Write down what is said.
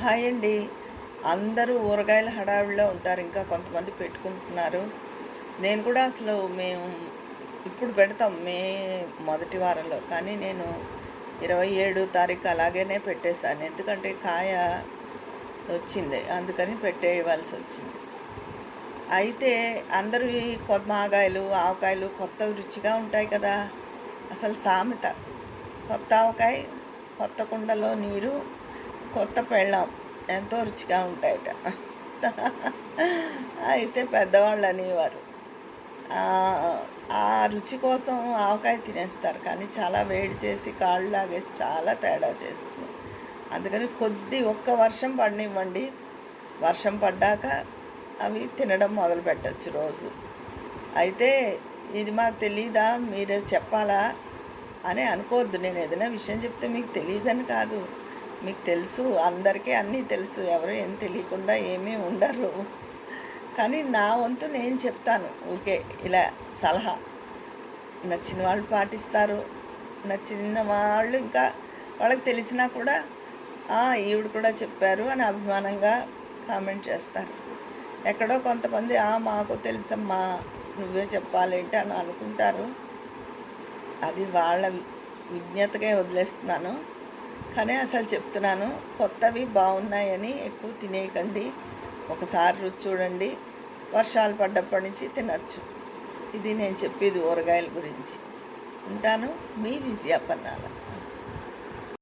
Hi అండి. అందరూ ఊరగాయల హడావిడిలో ఉంటారు. ఇంకా కొంతమంది పెట్టుకుంటున్నారు. నేను కూడా అసలు మేము ఇప్పుడు పెడతాం మే మొదటి వారంలో. కానీ నేను ఇరవై ఏడు తారీఖు అలాగనే పెట్టేశాను. ఎందుకంటే కాయ వచ్చింది. అందుకని పెట్టేయవలసి వచ్చింది. అయితే అందరూ ఈ కొత్త మాగాయలు ఆవకాయలు కొత్త రుచిగా ఉంటాయి కదా. అసలు సామెత. కొత్త ఆవకాయ కొత్త కుండలో నీరు కొత్త పెళ్ళాం. ఎంతో రుచిగా ఉంటాయట. అయితే పెద్దవాళ్ళు అనేవారు. ఆ రుచి కోసం ఆవకాయ తినేస్తారు. కానీ చాలా వేడి చేసి కాళ్ళు లాగేసి చాలా తేడా చేస్తుంది. అందుకని కొద్ది ఒక్క వర్షం పడనివ్వండి. వర్షం పడ్డాక అవి తినడం మొదలు పెట్టచ్చు రోజు. అయితే ఇది మాకు తెలీదా? మీరే చెప్పాలా? అని అనుకోవద్దు. నేను ఏదైనా విషయం చెప్తే మీకు తెలియదని కాదు. మీకు తెలుసు అందరికీ అన్నీ తెలుసు ఎవరు ఏం తెలియకుండా ఏమీ ఉండరు. కానీ నా వంతు నేను చెప్తాను ఊకే ఇలా సలహా. నచ్చిన వాళ్ళు పాటిస్తారు నచ్చిన వాళ్ళు ఇంకా వాళ్ళకి తెలిసినా కూడా ఈవిడ కూడా చెప్పారు అని అభిమానంగా కామెంట్ చేస్తారు. ఎక్కడో కొంతమంది "ఆ, మాకు తెలుసమ్మా నువ్వే చెప్పాలేంటి అని అనుకుంటారు. అది వాళ్ళ విజ్ఞతగా విజ్ఞతకే వదిలేస్తున్నాను. కానీ అసలు చెప్తున్నాను. కొత్తవి బాగున్నాయని ఎక్కువ తినేయకండి. ఒకసారి రుచి చూడండి. వర్షాలు పడ్డప్పటి నుంచి తినచ్చు. ఇది నేను చెప్పేది ఊరగాయల గురించి. ఉంటాను. మీ విజయాపన్నాల